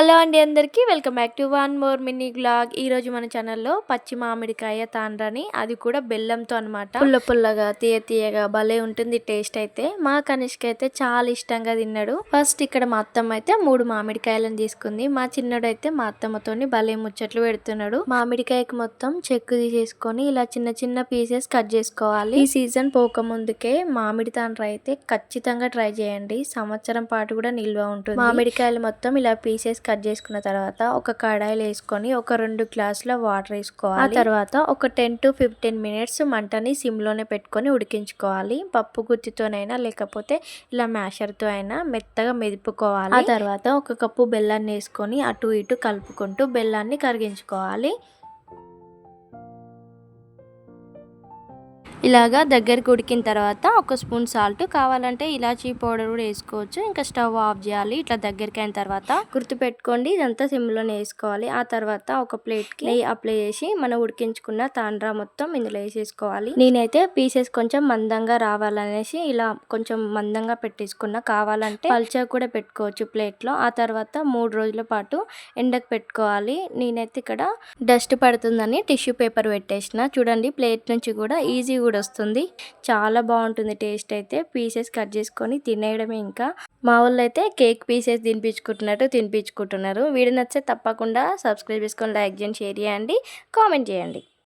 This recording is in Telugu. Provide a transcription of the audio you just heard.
హలో అండి అందరికీ welcome back to one more mini blog ఈ రోజు మన ఛానల్లో పచ్చి మామిడికాయ తాండ్రని అది కూడా బెల్లంతో అన్నమాట. పుల్ల పుల్లగా తీయ తీయగా భలే ఉంటుంది టేస్ట్ అయితే. మా కనిష్క అయితే చాలా ఇష్టంగా తిన్నాడు. ఫస్ట్ ఇక్కడ మా అత్తమ్మ అయితే మూడు మామిడికాయలను తీసుకుంది. మా చిన్నడు అయితే మా అత్తమ్మతోని భలే ముచ్చట్లు పెడుతున్నాడు. మామిడికాయకి మొత్తం చెక్కు తీసేసుకొని ఇలా చిన్న చిన్న పీసెస్ కట్ చేసుకోవాలి. ఈ సీజన్ పోక ముందుకే మామిడి తాండ్ర అయితే ఖచ్చితంగా ట్రై చేయండి. సంవత్సరం పాటు కూడా నిల్వ ఉంటుంది. మామిడికాయలు మొత్తం ఇలా పీసెస్ కట్ చేసుకున్న తర్వాత ఒక కడాయిలో వేసుకొని ఒక రెండు గ్లాసుల వాటర్ వేసుకోవాలి. ఆ తర్వాత ఒక టెన్ టు ఫిఫ్టీన్ మినిట్స్ మంటని సిమ్లోనే పెట్టుకొని ఉడికించుకోవాలి. పప్పు గుత్తితోనైనా లేకపోతే ఇలా మ్యాషర్తో అయినా మెత్తగా మెదుపుకోవాలి. ఆ తర్వాత ఒక కప్పు బెల్లాన్ని వేసుకొని అటు ఇటు కలుపుకుంటూ బెల్లాన్ని కరిగించుకోవాలి. ఇలాగా దగ్గరికి ఉడికిన తర్వాత ఒక స్పూన్ సాల్ట్ కావాలంటే ఇలాచీ పౌడర్ కూడా వేసుకోవచ్చు. ఇంకా స్టవ్ ఆఫ్ చేయాలి. ఇట్లా దగ్గరికి అయిన తర్వాత గుర్తు పెట్టుకోండి ఇదంతా సిమ్లోనే వేసుకోవాలి. ఆ తర్వాత ఒక ప్లేట్కి నెయ్యి అప్లై చేసి మనం ఉడికించుకున్న తాండ్రా మొత్తం ఇందులో వేసేసుకోవాలి. నేనైతే పీసెస్ కొంచెం మందంగా రావాలనేసి ఇలా కొంచెం మందంగా పెట్టేసుకున్న కావాలంటే పల్చా కూడా పెట్టుకోవచ్చు ప్లేట్లో. ఆ తర్వాత మూడు రోజుల పాటు ఎండకు పెట్టుకోవాలి. నేనైతే ఇక్కడ డస్ట్ పడుతుందని టిష్యూ పేపర్ పెట్టేసిన. చూడండి ప్లేట్ నుంచి కూడా ఈజీ కూడా వస్తుంది. చాలా బాగుంటుంది టేస్ట్ అయితే. పీసెస్ కట్ చేసుకొని తినేయడమే ఇంకా. మా వాళ్ళు అయితే కేక్ పీసెస్ తినిపించుకుంటున్నట్టు తినిపించుకుంటున్నారు. వీడియో నచ్చితే తప్పకుండా సబ్స్క్రైబ్ చేసుకొని లైక్ చేయండి షేర్ చేయండి కామెంట్ చేయండి.